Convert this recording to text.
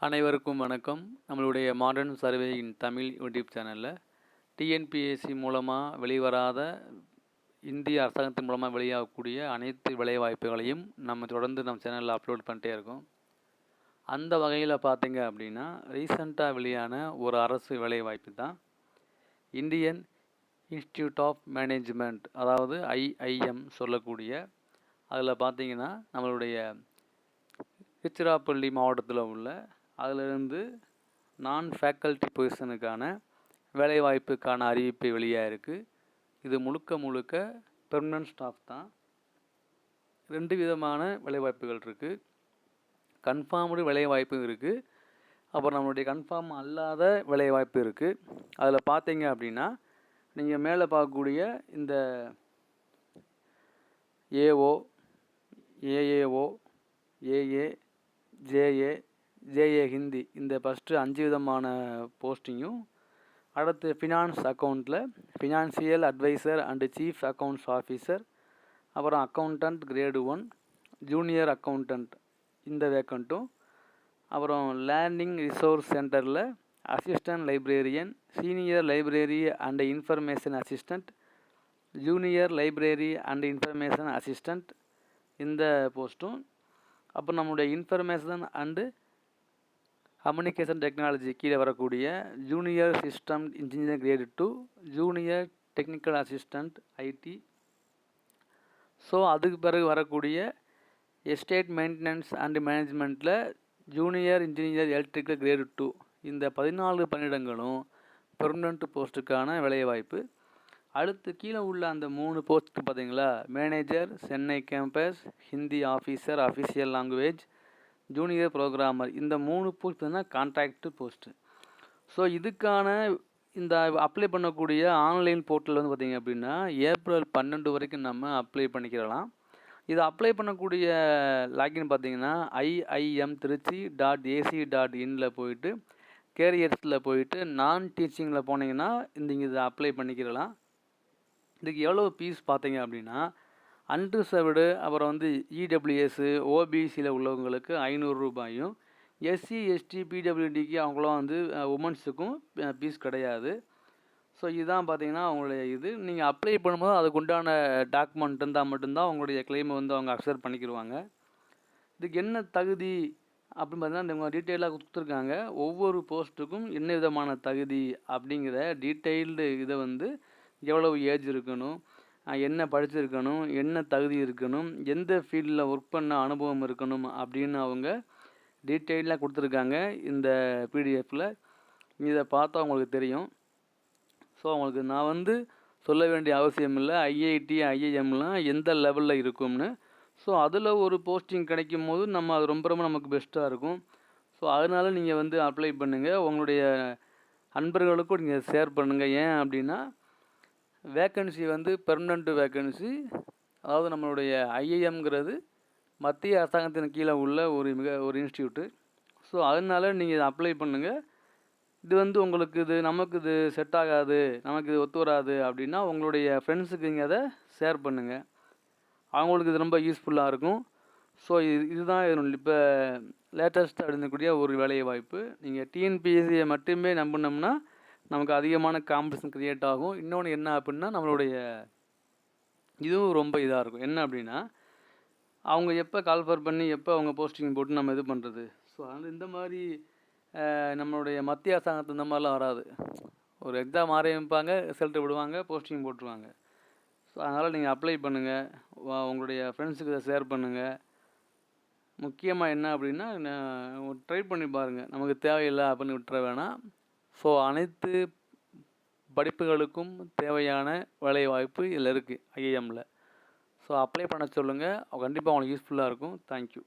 அனைவருக்கும் வணக்கம். நம்மளுடைய மாடர்ன் சர்வேயின் தமிழ் யூடியூப் சேனலில் டிஎன்பிஎஸ்சி மூலமாக வெளிவராத இந்திய அரசாங்கத்தின் மூலமாக வெளியாகக்கூடிய அனைத்து வேலைவாய்ப்புகளையும் நம்ம தொடர்ந்து நம்ம சேனலில் அப்லோட் பண்ணிட்டே இருக்கோம். அந்த வகையில் பார்த்தீங்க அப்படின்னா ரீசண்டாக வெளியான ஒரு அரசு வேலைவாய்ப்பு தான் இந்தியன் இன்ஸ்டியூட் ஆஃப் மேனேஜ்மெண்ட் அதாவது ஐஐஎம் சொல்லக்கூடிய அதில் பார்த்தீங்கன்னா நம்மளுடைய திருச்சிராப்பள்ளி மாவட்டத்தில் உள்ள அதிலிருந்து நான் ஃபேக்கல்ட்டி பொசிஷனுக்கான வேலைவாய்ப்புக்கான அறிவிப்பு வெளியாக இருக்குது இது முழுக்க முழுக்க பெர்மனன்ட் ஸ்டாஃப் தான். ரெண்டு விதமான வேலைவாய்ப்புகள் இருக்குது கன்ஃபார்ம்டு வேலைவாய்ப்பும் இருக்குது அப்புறம் நம்மளுடைய கன்ஃபார்ம் அல்லாத வேலைவாய்ப்பு இருக்குது அதில் பார்த்தீங்க அப்படின்னா நீங்கள் மேலே பார்க்கக்கூடிய இந்த AO AAO AA JA JA Hindi இந்த ஃபஸ்ட்டு அஞ்சு விதமான போஸ்டிங்கும் அடுத்து ஃபினான்ஸ் அக்கௌண்ட்டில் financial adviser and chief accounts officer அப்புறம் accountant grade one junior accountant இந்த வேக்கண்ட்டும் அப்புறம் லேர்னிங் ரிசோர்ஸ் சென்டரில் assistant librarian senior library and information assistant junior library and information assistant இந்த போஸ்ட்டும் அப்புறம் நம்மளுடைய இன்ஃபர்மேஷன் அண்டு கம்யூனிகேஷன் டெக்னாலஜி கீழே வரக்கூடிய junior system engineer grade two junior technical assistant IT so அதுக்கு பிறகு வரக்கூடிய estate maintenance and மேனேஜ்மெண்ட்டில் junior engineer electrical grade two இந்த பதினாலு பணியிடங்களும் பெர்மனண்ட் போஸ்ட்டுக்கான வேலைவாய்ப்பு. அடுத்து கீழே உள்ள அந்த மூணு போஸ்ட்டு பார்த்தீங்களா? Manager Chennai campus Hindi officer official language junior programmer இந்த மூணு போஸ்ட் தான் கான்ட்ராக்டு போஸ்ட்டு ஸோ இதுக்கான இந்த அப்ளை பண்ணக்கூடிய ஆன்லைன் போர்ட்டல் வந்து பார்த்திங்க அப்படின்னா ஏப்ரல் பன்னெண்டு வரைக்கும் நம்ம அப்ளை பண்ணிக்கிறலாம். இது அப்ளை பண்ணக்கூடிய லாகின் பார்த்தீங்கன்னா IIM Trichy dot AC dot இனில் போயிட்டு கேரியர்ஸில் போயிட்டு நான் டீச்சிங்கில் போனீங்கன்னா இந்த இதை அப்ளை பண்ணிக்கிறலாம். இதுக்கு எவ்வளோ ஃபீஸ் பார்த்தீங்க அப்படின்னா அன்ரிசர்வ்டு அப்புறம் வந்து இடபிள்யூஎஸ்ஸு ஓபிசியில் உள்ளவங்களுக்கு ஐநூறு ரூபாயும் எஸ்சி எஸ்டி பிடபிள்யூடிக்கு அவங்களாம் வந்து உமன்ஸுக்கும் ஃபீஸ் கிடையாது. ஸோ இதுதான் பார்த்தீங்கன்னா அவங்களுடைய இது. நீங்கள் அப்ளை பண்ணும்போது அதுக்கு உண்டான டாக்குமெண்ட் இருந்தால் மட்டும்தான் அவங்களுடைய கிளைமை வந்து அவங்க அக்செப்ட் பண்ணிக்கிடுவாங்க இதுக்கு என்ன தகுதி அப்படின்னு பார்த்தீங்கன்னா இவங்க டீட்டெயிலாக கொடுத்துருக்காங்க. ஒவ்வொரு போஸ்ட்டுக்கும் என்ன விதமான தகுதி அப்படிங்கிற டீட்டெயில்டு இதை வந்து எவ்வளவு ஏஜ் இருக்கணும் என்ன படிச்சிருக்கணும் என்ன தகுதி இருக்கணும் எந்த ஃபீல்டில் ஒர்க் பண்ண அனுபவம் இருக்கணும் அப்படின்னு அவங்க டீட்டெயிலாக கொடுத்துருக்காங்க இந்த பிடிஎஃப்பில் இதை பார்த்தா உங்களுக்கு தெரியும். ஸோ அவங்களுக்கு நான் வந்து சொல்ல வேண்டிய அவசியம் இல்லை. ஐஐடி ஐஐஎம்லாம் எந்த லெவலில் இருக்கும்னு. ஸோ அதில் ஒரு போஸ்டிங் கிடைக்கும் போது நம்ம அது ரொம்ப ரொம்ப நமக்கு பெஸ்ட்டாக இருக்கும். ஸோ அதனால் நீங்கள் வந்து அப்ளை பண்ணுங்கள் உங்களுடைய அன்பர்களுக்கும் நீங்கள் ஷேர் பண்ணுங்கள் ஏன் அப்படின்னா வேக்கன்சி வந்து பெர்மனண்ட்டு வேக்கன்சி அதாவது நம்மளுடைய ஐஏஎம்ங்கிறது மத்திய அரசாங்கத்தின் கீழே உள்ள ஒரு மிக ஒரு இன்ஸ்டியூட்டு ஸோ அதனால நீங்கள் இதை அப்ளை பண்ணுங்கள் இது வந்து உங்களுக்கு இது நமக்கு இது செட் ஆகாது நமக்கு இது ஒத்து வராது அப்படின்னா உங்களுடைய ஃப்ரெண்ட்ஸுக்கு நீங்கள் அதை ஷேர் பண்ணுங்கள் அவங்களுக்கு இது ரொம்ப யூஸ்ஃபுல்லாக இருக்கும். ஸோ இது இதுதான் இப்போ லேட்டஸ்ட்டாக எழுந்தக்கூடிய ஒரு வேலை வாய்ப்பு நீங்கள் டிஎன்பிஎஸ்சியை மட்டுமே நம்பினோம்னா நமக்கு அதிகமான காம்படிஷன் க்ரியேட் ஆகும். இன்னொன்று என்ன அப்படின்னா நம்மளுடைய இதுவும் ரொம்ப இதாக இருக்கும். என்ன அப்படின்னா அவங்க எப்போ கால்ஃபர் பண்ணி எப்போ அவங்க போஸ்டிங் போட்டு நம்ம இது பண்ணுறது ஸோ அதனால் இந்த மாதிரி நம்மளுடைய மத்திய அரசாங்கத்து இந்த மாதிரிலாம் வராது. ஒரு எக்ஸாம் ஆரம்பிப்பாங்க ரிசல்ட்டு விடுவாங்க போஸ்டிங் போட்டுருவாங்க. ஸோ அதனால் நீங்கள் அப்ளை பண்ணுங்கள் உங்களுடைய ஃப்ரெண்ட்ஸுக்கு இதை ஷேர் பண்ணுங்கள் முக்கியமாக என்ன அப்படின்னா ட்ரை பண்ணி பாருங்கள் நமக்கு தேவையில்லை அப்படின்னு விட்டுற வேணாம். ஸோ அனைத்து படிப்புகளுக்கும் தேவையான வேலைவாய்ப்பு இதில் இருக்குது ஐஏஎம்மில் ஸோ அப்ளை பண்ண சொல்லுங்கள் கண்டிப்பாக உங்களுக்கு யூஸ்ஃபுல்லாக இருக்கும். தேங்க்யூ